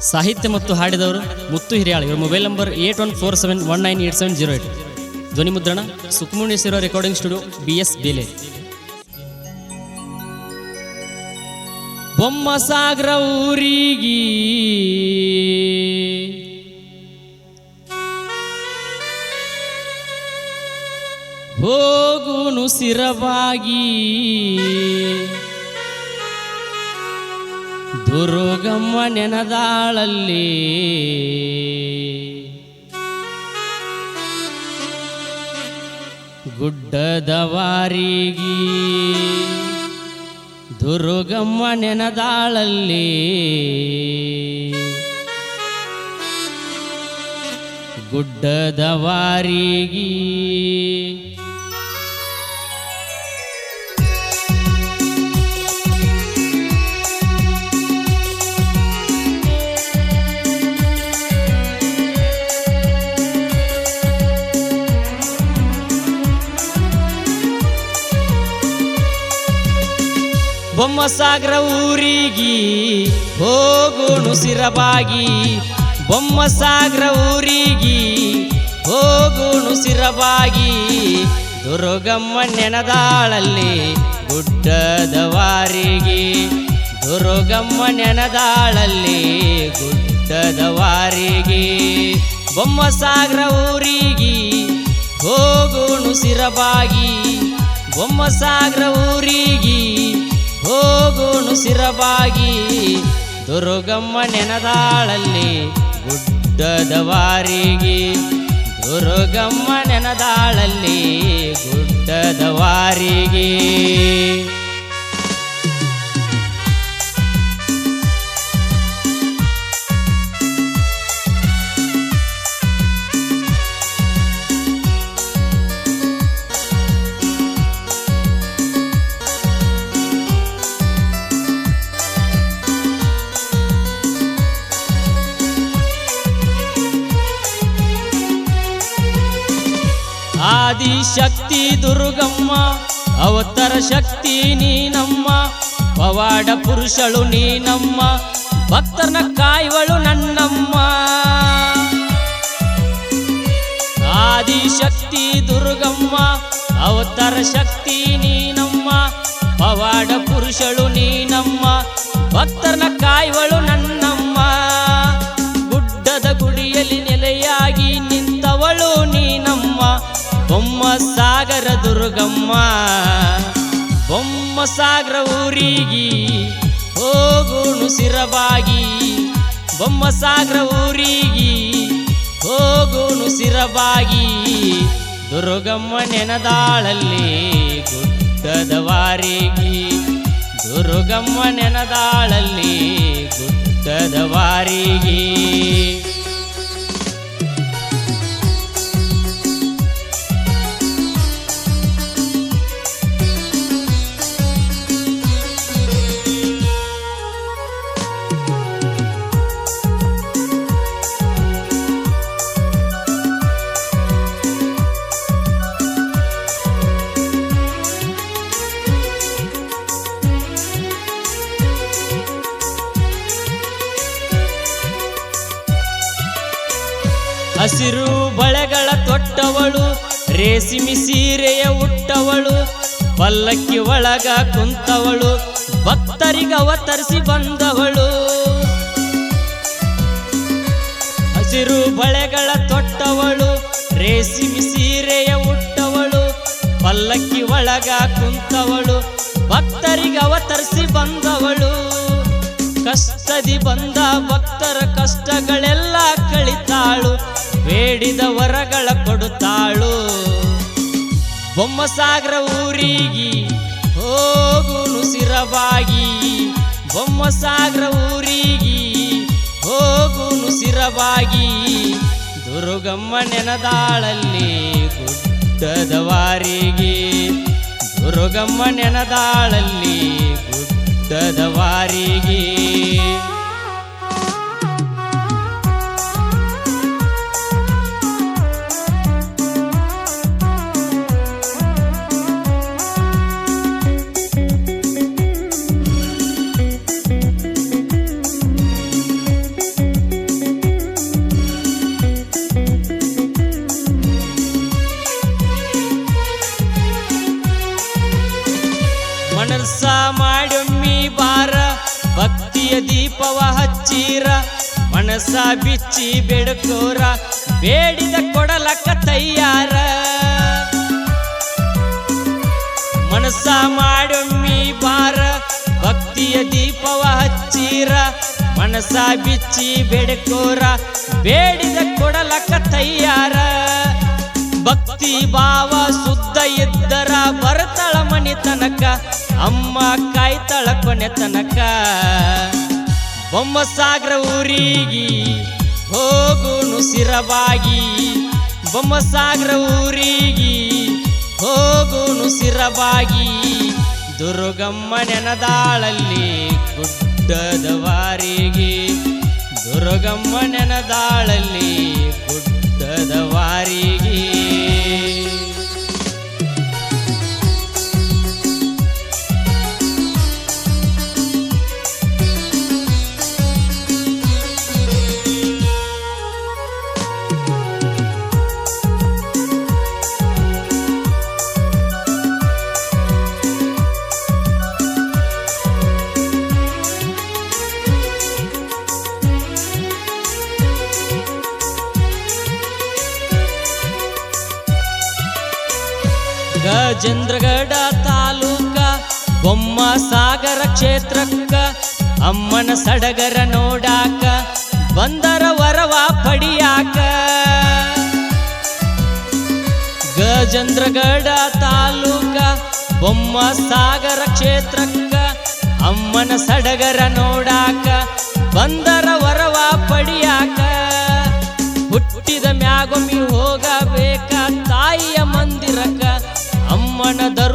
ಸಾಹಿತ್ಯ ಮತ್ತು ಹಾಡಿದವರು ಮುತ್ತು ಹಿರಿಯಾಳ್. ಇವರ mobile number eight one four seven one nine eight seven zero eight. ಧ್ವನಿ ಮುದ್ರಣ ಸಿರೋ ರೆಕಾರ್ಡಿಂಗ್ ಸ್ಟುಡಿಯೋ ಬಿ ಎಸ್ ಬೇಲೆ. ಬೊಮ್ಮ ಸಾಗರ ಊರಿಗಿ ಹೋಗುನು ಸಿರವಾಗಿ ದುರ್ಗಮ್ಮ ನೆನದಾಳಲ್ಲಿ. ಗುಡ್ಡದ ವಾರಿಗೆ ದುರುಗಮ್ಮ ನೆನದಾಳಲ್ಲಿ. ಗುಡ್ಡದ ವಾರಿಗೆ ಬೊಮ್ಮಸಾಗರ ಊರಿಗೆ ಹೋಗುಣು ಸಿರಬಾಗಿ. ಬೊಮ್ಮಸಾಗರ ಊರಿಗೆ ಹೋಗುಣು ಸಿರಬಾಗಿ. ದುರ್ಗಮ್ಮ ನೆನದಾಳಲ್ಲಿ ಗುಡ್ಡದ ವಾರಿಗೆ. ದುರ್ಗಮ್ಮ ನೆನದಾಳಲ್ಲಿ ಗುಡ್ಡದ ವಾರಿಗೆ. ಬೊಮ್ಮಸಾಗರ ಊರಿಗೆ ಹೋಗುಣು ಸಿರಬಾಗಿ. ಬೊಮ್ಮಸಾಗರ ಊರಿಗೆ ಹೋಗುಣು ಸಿರಬಾಗಿ ದುರ್ಗಮ್ಮ ನೆನದಾಳಲ್ಲಿ ಗುಡ್ಡದ ವಾರಿಗೆ. ದುರ್ಗಮ್ಮ ನೆನದಾಳಲ್ಲಿ ಗುಡ್ಡದ ವಾರಿಗೆ. ಆದಿಶಕ್ತಿ ದುರ್ಗಮ್ಮ, ಅವತರ ಶಕ್ತಿ ನೀನಮ್ಮ, ಪವಾಡ ಪುರುಷಳು ನೀನಮ್ಮ ಭಕ್ತರನ ಕಾಯುವಳು ನನ್ನಮ್ಮ. ಆದಿಶಕ್ತಿ ದುರ್ಗಮ್ಮ, ಅವತರ ಶಕ್ತಿ ನೀನಮ್ಮ, ಪವಾಡ ಪುರುಷಳು ನೀನಮ್ಮ ಭಕ್ತರನ ಕಾಯುವಳು ಸಾಗರ ದುರ್ಗಮ್ಮ. ಬೊಮ್ಮ ಸಾಗರ ಊರಿಗಿ ಹೋಗುಣು ಸಿರಬಾಗಿ. ಬೊಮ್ಮ ಸಾಗರ ಊರಿಗಿ ಹೋಗುಣು ಸಿರಬಾಗಿ. ದುರ್ಗಮ್ಮ ನೆನದಾಳಲ್ಲಿ ಗುಡ್ಡದ ವಾರಿಗೆ. ದುರ್ಗಮ್ಮ ನೆನದಾಳಲ್ಲಿ ಗುಡ್ಡದ ವಾರಿಗೆ. ಹಸಿರು ಬಳೆಗಳ ತೊಟ್ಟವಳು ರೇಸಿಮಿ ಸೀರೆಯ ಉಟ್ಟವಳು ಪಲ್ಲಕ್ಕಿ ಒಳಗ ಕುಂತವಳು, ಭಕ್ತರಿಗೆ ಅವತರಿಸಿ ಬಂದವಳು. ಹಸಿರು ಬಳೆಗಳ ತೊಟ್ಟವಳು ರೇಸಿಮಿ ಸೀರೆಯ ಉಟ್ಟವಳು ಪಲ್ಲಕ್ಕಿ ಒಳಗ ಕುಂತವಳು, ಭಕ್ತರಿಗೆ ಅವತರಿಸಿ ಬಂದವಳು. ಕಷ್ಟದಿ ಬಂದ ಭಕ್ತರ ಕಷ್ಟಗಳೆಲ್ಲ ಕಳಿತಾಳು. ಬೇಡಿದ ವರಗಳ ಕೊಡುತ್ತಾಳು. ಬೊಮ್ಮಸಾಗರ ಊರಿಗೆ ಹೋಗುನು ಸಿರವಾಗಿ ಬೊಮ್ಮಸಾಗರ ಊರಿಗೆ ಹೋಗುನು ಸಿರವಾಗಿ ದುರುಗಮ್ಮ ನೆನದಾಳಲ್ಲಿ ಗುಡ್ಡದ ವಾರಿಗೆ. ದುರ್ಗಮ್ಮ ನೆನದಾಳಲ್ಲಿ ಗುಡ್ಡದ ವಾರಿಗೆ. ಭಕ್ತಿಯ ದೀಪವ ಹಚ್ಚೀರ ಮನಸ ಬಿಚ್ಚಿ ಬೆಡಕೋರ, ಬೇಡಿದ ಕೊಡಲಕ್ಕ ತಯ್ಯಾರ ಮನಸ ಮಾಡೊಮ್ಮಿ ಬಾರ, ಭಕ್ತಿಯ ದೀಪವ ಹಚ್ಚೀರ ಮನಸ ಬಿಚ್ಚಿ ಬೆಡಕೋರ, ಬೇಡಿದ ಕೊಡಲಕ್ಕ ತಯ್ಯಾರ ಭಕ್ತಿ ಭಾವ ಸುದ್ದ ಇದ್ದರ ಬರತಳ ಮನಿ ತನಕ, ಅಮ್ಮ ಕಾಯ್ತಳ ಕೊನೆ ತನಕ. ಬೊಮ್ಮಸಾಗ್ರ ಊರಿಗೆ ಹೋಗುನು ಬೊಮ್ಮ ಸಾಗರ ಊರಿಗೆ ಹೋಗುನು ಸಿರವಾಗಿ ದುರ್ಗಮ್ಮ ನೆನದಾಳಲ್ಲಿ ಗುಡ್ಡದ ವಾರಿಗೆ ದುರ್ಗಮ್ಮ ನೆನದಾಳಲ್ಲಿ ಗುಡ್ಡದ ವಾರಿಗೆ. ಗಜೇಂದ್ರಗಡ ತಾಲೂಕ ಬೊಮ್ಮ ಸಾಗರ ಕ್ಷೇತ್ರಕ್ಕ, ಅಮ್ಮನ ಸಡಗರ ನೋಡಾಕ, ಬಂದರ ವರವ ಪಡಿಯಾಕ. ಗಜೇಂದ್ರಗಡ ತಾಲೂಕ ಬೊಮ್ಮ ಸಾಗರ ಕ್ಷೇತ್ರಕ್ಕ, ಅಮ್ಮನ ಸಡಗರ ನೋಡಾಕ, ಬಂದರ ವರವ ಪಡಿಯಾಕ. ಹುಟ್ಟಿದ ಮ್ಯಾಗೊಮ್ಮಿ ಹೋಗಬೇಕ ತಾಯಿಯ ಅಮ್ಮನ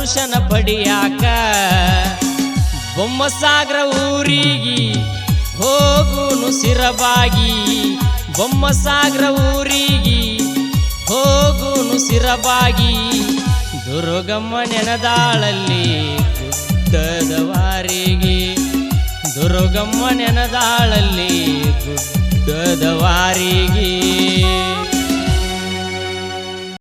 ದರ್ಶನ ಪಡಿಯಾಕ? ಬೊಮ್ಮಸಾಗರ ಊರಿಗೆ ಹೋಗುನು ಸಿರಬಾಗಿ. ಬೊಮ್ಮಸಾಗರ ಊರಿಗೆ ಹೋಗುನು ಸಿರಬಾಗಿ. ದುರ್ಗಮ್ಮ ನೆನದಾಳಲ್ಲಿ ಗುಡ್ಡದ ವಾರಿಗೆ. ದುರ್ಗಮ್ಮ ನೆನದಾಳಲ್ಲಿ ಗುಡ್ಡದ ವಾರಿಗೆ.